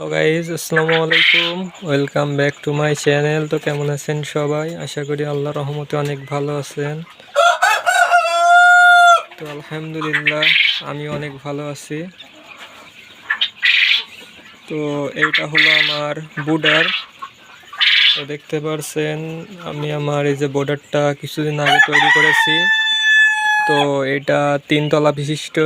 Hello guys আসসালামু আলাইকুম welcome back to my channel তো কেমন আছেন সবাই? আশা করি আল্লাহ রহমতে অনেক ভালো আছেন। তো আলহামদুলিল্লাহ, আমি অনেক ভালো আছি। তো এইটা হলো আমার বুডার তো দেখতে পারছেন, আমি আমার এই যে বোর্ডারটা কিছুদিন আগে তৈরি করেছি। তো এটা তিনতলা বিশিষ্ট।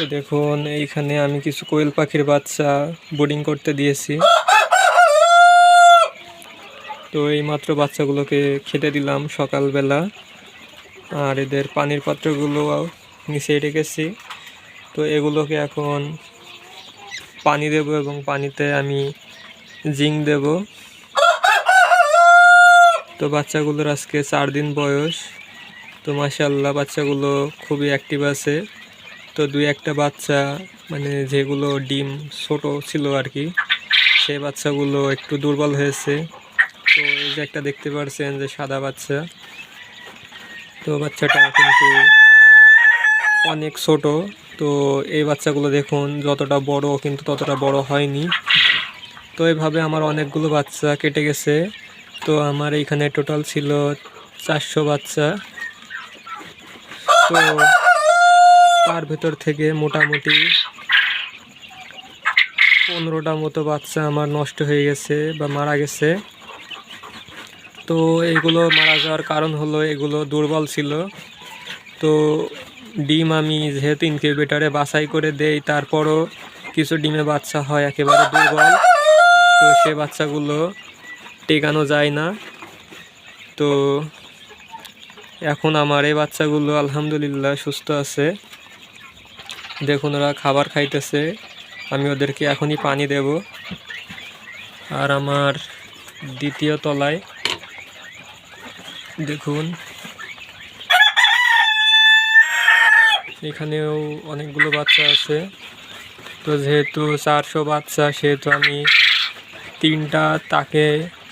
তো দেখুন, এইখানে আমি কিছু কোয়েল পাখির বাচ্চা বোর্ডিং করতে দিয়েছি। তো এই মাত্র বাচ্চাগুলোকে খেতে দিলাম সকালবেলা। আর এদের পানির পাত্রগুলো নিচে রেখেছি। তো এগুলোকে এখন পানি দেব এবং পানিতে আমি জিঙ্ক দেব। তো বাচ্চাগুলোর আজকে চার দিন বয়স। তো মাসাল্লাহ বাচ্চাগুলো খুবই অ্যাক্টিভ আছে। তো দুই একটা বাচ্চা মানে যেগুলো ডিম ছোট ছিল আর কি সেই বাচ্চাগুলো একটু দুর্বল হয়েছে। তো এই যে একটা দেখতে পারছেন যে সাদা বাচ্চা। তো বাচ্চাটা কিন্তু অনেক ছোট। তো এই বাচ্চাগুলো দেখুন, যতটা বড় কিন্তু ততটা বড় হয়নি। তো এইভাবে আমার অনেকগুলো বাচ্চা কেটে গেছে। তো আমার এইখানে টোটাল ছিল চারশো বাচ্চা। তো তার ভেতর থেকে মোটামুটি পনেরোটা মতো বাচ্চা আমার নষ্ট হয়ে গেছে বা মারা গেছে। তো এগুলো মারা যাওয়ার কারণ হলো এগুলো দুর্বল ছিল। তো ডিম আমি যেহেতু ইনকিউবেটারে বাছাই করে দেই, তারপরও কিছু ডিমে বাচ্চা হয় একেবারে দুর্বল। তো সে বাচ্চাগুলো টেকানো যায় না। তো এখন আমার এই বাচ্চাগুলো আলহামদুলিল্লাহ সুস্থ আছে। দেখুন, ওরা খাবার খাইতেছে। আমি ওদেরকে এখনই পানি দেব। আর আমার দ্বিতীয় তলায়, দেখুন, এখানেও অনেকগুলো বাচ্চা আছে। তো যেহেতু চারশো বাচ্চা, সেহেতু আমি তিনটা তাকে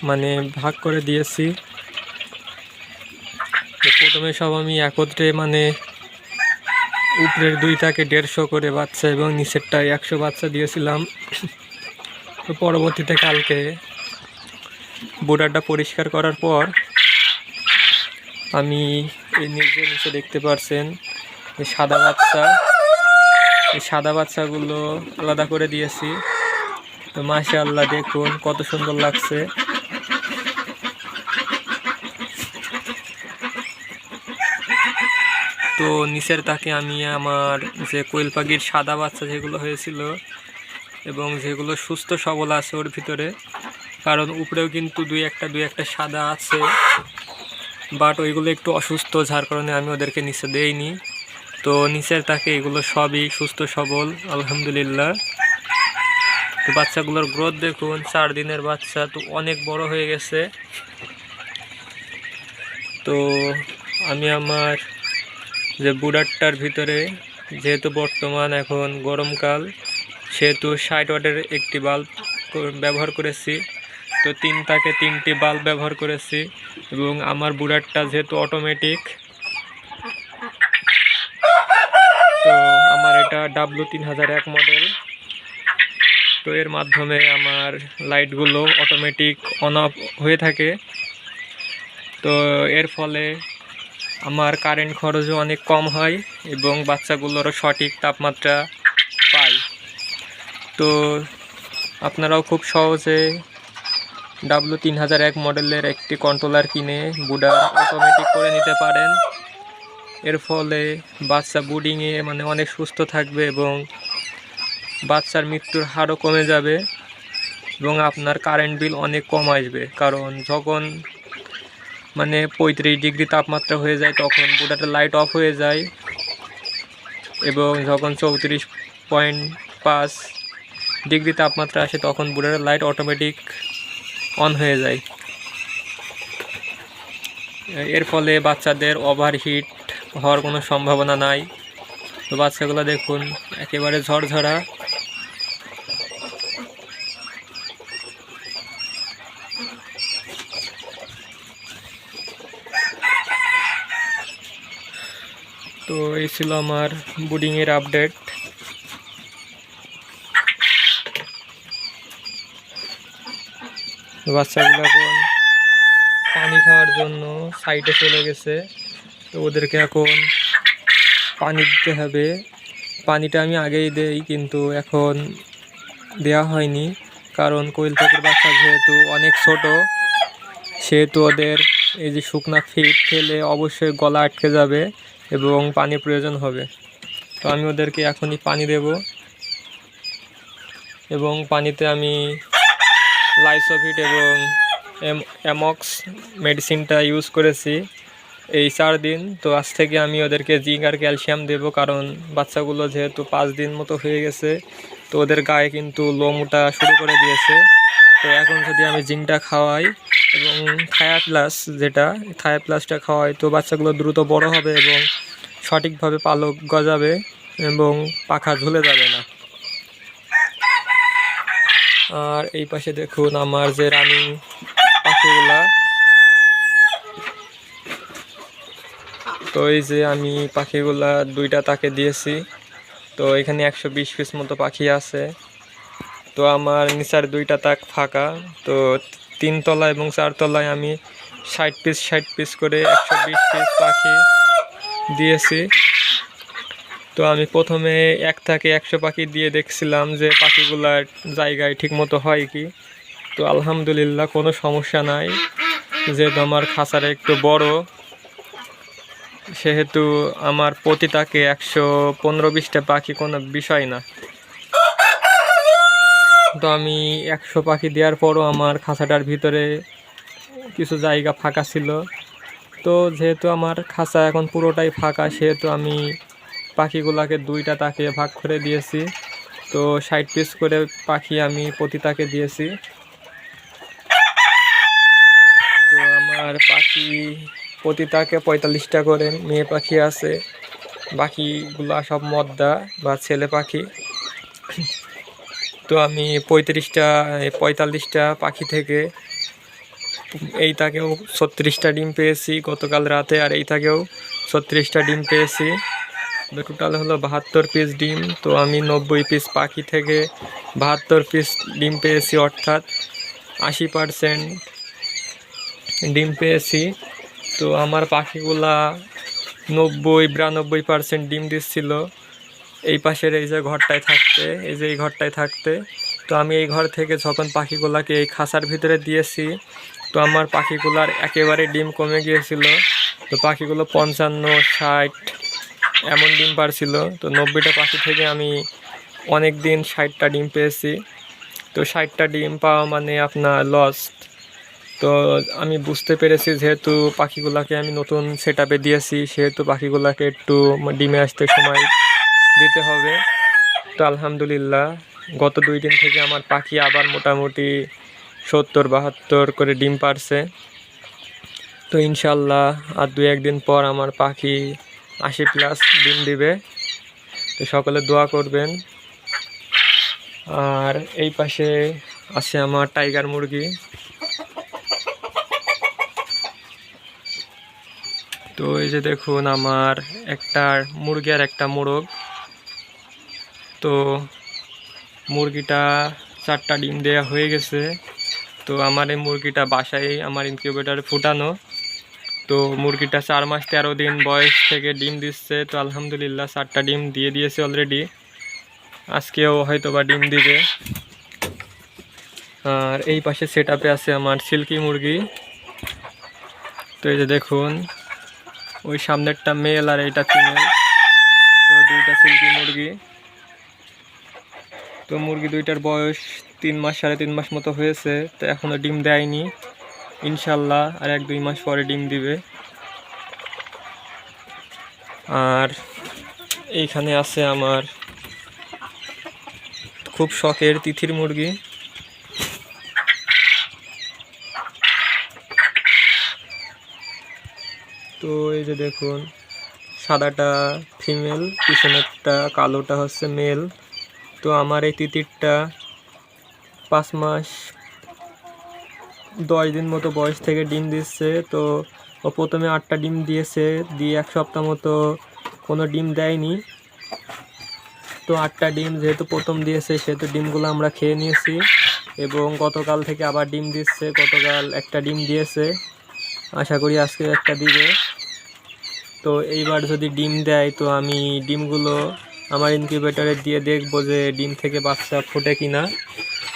মানে ভাগ করে দিয়েছি। প্রথমে সব আমি একত্রে মানে উপরের দুইটাকে দেড়শো করে বাচ্চা এবং নিচেরটায় একশো বাচ্চা দিয়েছিলাম। তো পরবর্তীতে কালকে বোর্ডারটা পরিষ্কার করার পর আমি এই নিচে নিচে দেখতে পারছেন সাদা বাচ্চা। এই সাদা বাচ্চাগুলো আলাদা করে দিয়েছি। তো মাসে আল্লাহ দেখুন কত সুন্দর লাগছে। তো নিচের তাকে আমি আমার যে কোয়েল পাখির সাদা বাচ্চা যেগুলো হয়েছিল এবং যেগুলো সুস্থ সবল আছে ওর ভিতরে, কারণ উপরেও কিন্তু দুই একটা দুই একটা সাদা আছে বাট ওইগুলো একটু অসুস্থ, যার কারণে আমি ওদেরকে নিচে দেইনি। তো নিচের তাকে এগুলো সবই সুস্থ, সবল, আলহামদুলিল্লাহ। তো বাচ্চাগুলোর গ্রোথ দেখুন, চার দিনের বাচ্চা, তো অনেক বড় হয়ে গেছে। তো আমি আমার যে বুডারটার ভিতরে যেহেতু বর্তমান এখন গরমকাল, সেহেতু ষাট ওয়াটের একটি বাল্ব ব্যবহার করেছি। তো তিন তাকে তিনটি বাল্ব ব্যবহার করেছি এবং আমার বুডারটা যেহেতু অটোমেটিক তো আমার এটা ডাব্লু তিন হাজার এক মডেল তো এর মাধ্যমে আমার লাইটগুলো অটোমেটিক অন অফ হয়ে থাকে। তো এর ফলে আমার কারেন্ট খরচও অনেক কম হয় এবং বাচ্চাগুলোরও সঠিক তাপমাত্রা পায় তো আপনারাও খুব সহজে ডাব্লু তিন হাজার এক মডেলের একটি কন্ট্রোলার কিনে বুডার অটোমেটিক করে নিতে পারেন। এর ফলে বাচ্চা বুডিংয়ে মানে অনেক সুস্থ থাকবে এবং বাচ্চার মৃত্যুর হারও কমে যাবে এবং আপনার কারেন্ট বিল অনেক কম আসবে। কারণ যখন মানে পঁয়ত্রিশ ডিগ্রি তাপমাত্রা হয়ে যায়, তখন বুডাটা লাইট অফ হয়ে যায় এবং যখন চৌত্রিশ পয়েন্ট পাঁচ ডিগ্রি তাপমাত্রা আসে, তখন বুডারের লাইট অটোমেটিক অন হয়ে যায়। এর ফলে বাচ্চাদের ওভারহিট হওয়ার কোনো সম্ভাবনা নাই। তো বাচ্চাগুলো দেখুন, একেবারে ঝরঝরা। এই ছিল আমার বুডিংয়ের আপডেট। বাচ্চাগুলো এখন পানি খাওয়ার জন্য সাইডে চলে গেছে। তো ওদেরকে এখন পানি দিতে হবে। পানিটা আমি আগেই দেই, কিন্তু এখন দেয়া হয়নি। কারণ কোয়েল পাখির বাচ্চা যেহেতু অনেক ছোট, সেহেতু ওদের এই যে শুকনা ফিট খেলে অবশ্যই গলা আটকে যাবে। এবং পানির প্রয়োজন হবে। তো আমি ওদেরকে এখনই পানি দেব। এবং পানিতে আমি লাইসোভিট এবং অ্যামক্স মেডিসিনটা ইউজ করেছি এই চার দিন। তো আজ থেকে আমি ওদেরকে জিঙ্ক আর ক্যালসিয়াম দেব কারণ বাচ্চাগুলো যেহেতু পাঁচ দিন মতো হয়ে গেছে, তো ওদের গায়ে কিন্তু লোম শুরু করে দিয়েছে। তো এখন যদি আমি জিঙ্কটা খাওয়াই এবং থায়া প্লাস যেটা, থায়া প্লাসটা খাওয়াই, তো বাচ্চাগুলো দ্রুত বড় হবে এবং সঠিকভাবে পালক গজাবে এবং পাখা ঝুলে যাবে না। আর এই পাশে দেখুন আমার যে রানিং পাখিগুলা। তো এই যে আমি পাখিগুলা দুইটা তাকে দিয়েছি। তো এখানে একশো বিশ পিস মতো পাখি আছে। তো আমার নিচার দুইটা তাক ফাঁকা, তো তিনতলা এবং চারতলায় আমি ষাট পিস ষাট পিস করে একশো বিশ পিস পাখি দিয়েছি। তো আমি প্রথমে এক থাকে একশো পাখি দিয়ে দেখছিলাম যে পাখিগুলার জায়গায় ঠিকমতো হয় কি। তো আলহামদুলিল্লাহ কোনো সমস্যা নাই, যেহেতু আমার খাঁচাটা একটু বড়, সেহেতু আমার প্রতি তাকে একশো পনেরো বিশটা পাখি কোনো বিষয় না। তো আমি একশো পাখি দেওয়ার পরও আমার খাঁচাটার ভিতরে কিছু জায়গা ফাঁকা ছিল। তো যেহেতু আমার খাঁচা এখন পুরোটাই ফাঁকা, সেহেতু আমি পাখিগুলোকে দুইটা তাকে ভাগ করে দিয়েছি। তো ষাট পিস করে পাখি আমি প্রতি তাকে দিয়েছি। তো আমার পাখি প্রতি তাকে পঁয়তাল্লিশটা করে, মেয়ে পাখি আছে, বাকিগুলা সব মদ্দা বা ছেলে পাখি। তো আমি পঁয়ত্রিশটা পঁয়তাল্লিশটা পাখি থেকে এই তাকেও ছত্রিশটা ডিম পেয়েছি গতকাল রাতে, আর এই তাকেও ছত্রিশটা ডিম পেয়েছি। টোটাল হলো বাহাত্তর পিস ডিম, তো আমি নব্বই পিস পাখি থেকে বাহাত্তর পিস ডিম পেয়েছি, অর্থাৎ আশি পারসেন্ট ডিম পেয়েছি। তো আমার পাখিগুলা নব্বই, বিরানব্বই পার্সেন্ট ডিম দিচ্ছিল। এই পাশের এই যে ঘরটায় থাকতে, এই যে এই ঘরটায় থাকতে, তো আমি এই ঘর থেকে যখন পাখিগুলাকে এই খাঁচার ভিতরে দিয়েছি, তো আমার পাখিগুলার একেবারে ডিম কমে গিয়েছিল। তো পাখিগুলো পঞ্চান্ন, ষাট, এমন ডিম পারছিল। তো নব্বইটা পাখি থেকে আমি অনেক দিন ষাটটা ডিম পেয়েছি। তো ষাটটা ডিম পাওয়া মানে আপনার লস্ট তো আমি বুঝতে পেরেছি যেহেতু পাখিগুলাকে আমি নতুন সেট দিয়েছি, সেহেতু পাখিগুলাকে একটু ডিমে আসতে সময় দিতে হবে। তো আলহামদুলিল্লাহ, গত দুই দিন থেকে আমার পাখি আবার মোটামুটি সত্তর, বাহাত্তর করে ডিম পারছে। তো ইনশাল্লাহ আর দু একদিন পর আমার পাখি আশি প্লাস ডিম দিবে। তো সকলে দোয়া করবেন। আর এই পাশে আছে আমার টাইগার মুরগি। তো এই যে দেখুন, আমার একটা মুরগি আর একটা মোরগ। তো মুরগিটা চারটা ডিম দেওয়া হয়ে গেছে। তো আমার এই মুরগিটা বাসায় আমার ইনকিউবেটারে ফুটানো। তো মুরগিটা চার মাস তেরো দিন বয়স থেকে ডিম দিচ্ছে। তো আলহামদুলিল্লাহ চারটা ডিম দিয়ে দিয়েছে অলরেডি আজকেও হয়তো বা ডিম দিবে। আর এই পাশে সেট আছে আমার সিল্কি মুরগি। তো এই যে দেখুন, ওই সামনেরটা মেল আর এইটা ফিমেল তো দুইটা সিল্কি মুরগি। তো মুরগি দুইটার বয়স তিন মাস, সাড়ে তিন মাস মতো হয়েছে, তো এখনও ডিম দেয়নি। ইনশাল্লাহ আর এক দুই মাস পরে ডিম দিবে। আর এইখানে আছে আমার খুব শখের তিথির মুরগি। তো এই যে দেখুন, সাদাটা ফিমেল, পিছনেরটা কালোটা হচ্ছে মেল। তো আমার এই তিতিরটা পাঁচ মাস, দশ দিন মতো বয়স থেকে ডিম দিচ্ছে। তো ও প্রথমে আটটা ডিম দিয়েছে, দিয়ে এক সপ্তাহ মতো কোনো ডিম দেয়নি। তো আটটা ডিম যেহেতু প্রথম দিয়েছে, সেহেতু ডিমগুলো আমরা খেয়ে নিয়েছি। এবং গতকাল থেকে আবার ডিম দিচ্ছে, গতকাল একটা ডিম দিয়েছে। আশা করি আজকে একটা দিবে। তো এইবার যদি ডিম দেয়, তো আমি ডিমগুলো আমার ইনকিউবেটরে দিয়ে দেখব যে ডিম থেকে বাচ্চা ফোটে কিনা।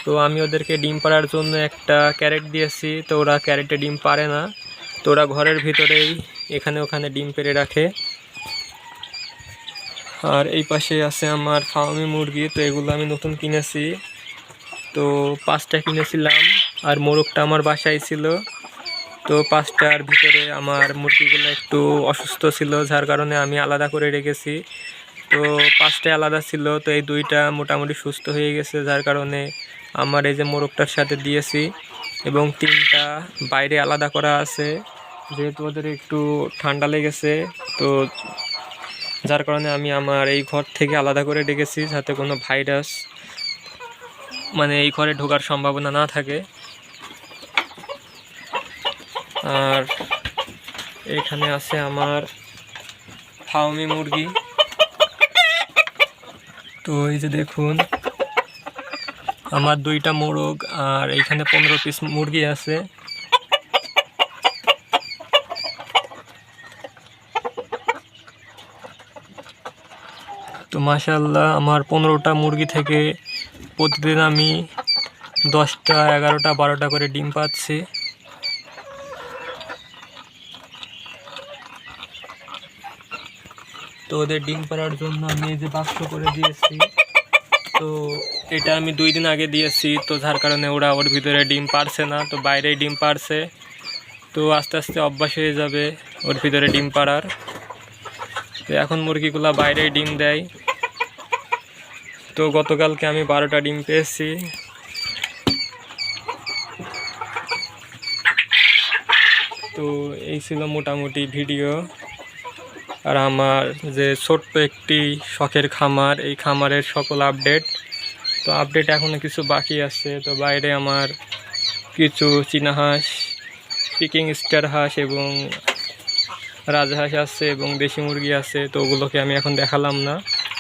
তো আমি ওদেরকে ডিম পাড়ার জন্য একটা ক্যারেট দিয়েছি, তো ওরা ক্যারেটে ডিম পারে না। তো ওরা ঘরের ভিতরেই এখানে ওখানে ডিম পেড়ে রাখে। আর এই পাশে আছে আমার ফার্মি মুরগি, তো এগুলো আমি নতুন কিনেছি। তো পাঁচটা কিনেছিলাম, আর মোরগটা আমার বাসায় ছিল। তো পাঁচটার ভিতরে আমার মুরগিগুলো একটু অসুস্থ ছিল, যার কারণে আমি আলাদা করে রেখেছি। তো পাঁচটায় আলাদা ছিল, তো এই দুইটা মোটামুটি সুস্থ হয়ে গেছে, যার কারণে আমার এই যে মোরগটার সাথে দিয়েছি এবং তিনটা বাইরে আলাদা করা আছে। যেহেতু ওদের একটু ঠান্ডা লেগেছে, তো যার কারণে আমি আমার এই ঘর থেকে আলাদা করে ডেকেছি, যাতে কোনো ভাইরাস মানে এই ঘরে ঢোকার সম্ভাবনা না থাকে। আর এখানে আছে আমার ফাউমি মুরগি। তো এই যে দেখুন, আমার দুইটা মোরগ আর এইখানে পনেরো পিস মুরগি আছে। তো মাশাল্লাহ আমার পনেরোটা মুরগি থেকে প্রতিদিন আমি দশটা, এগারোটা, বারোটা করে ডিম পাচ্ছি। তো ওদের ডিম পাড়ার জন্য আমি এই যে বাক্স করে দিয়েছি। তো এটা আমি দুই দিন আগে দিয়েছি, তো যার কারণে ওরা ওর ভিতরে ডিম পারছে না, তো বাইরেই ডিম পারছে তো আস্তে আস্তে অভ্যাস হয়ে যাবে ওর ভিতরে ডিম পাড়ার। তো এখন মুরগিগুলা বাইরেই ডিম দেয়। তো গতকালকে আমি বারোটা ডিম পেয়েছি। তো এই ছিল মোটামুটি ভিডিও। আর আমার যে ছোট্ট একটি শখের খামার, এই খামারের সকল আপডেট তো আপডেট এখনও কিছু বাকি আছে। তো বাইরে আমার কিছু চীনা হাঁস পিকিং স্টার হাঁস এবং রাজহাঁস আছে এবং দেশি মুরগি আছে, তো ওগুলোকে আমি এখন দেখালাম না।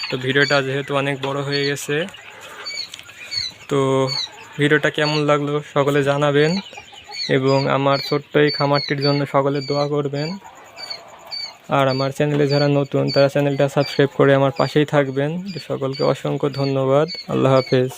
তো ভিডিওটা যেহেতু অনেক বড় হয়ে গেছে, তো ভিডিওটা কেমন লাগল সকলে জানাবেন এবং আমার ছোট্ট এই খামারটির জন্য সকলে দোয়া করবেন। আর আমার চ্যানেলে যারা নতুন, তারা চ্যানেলটা সাবস্ক্রাইব করে আমার পাশেই থাকবেন। সকলকে অসংখ্য ধন্যবাদ। আল্লাহ হাফেজ।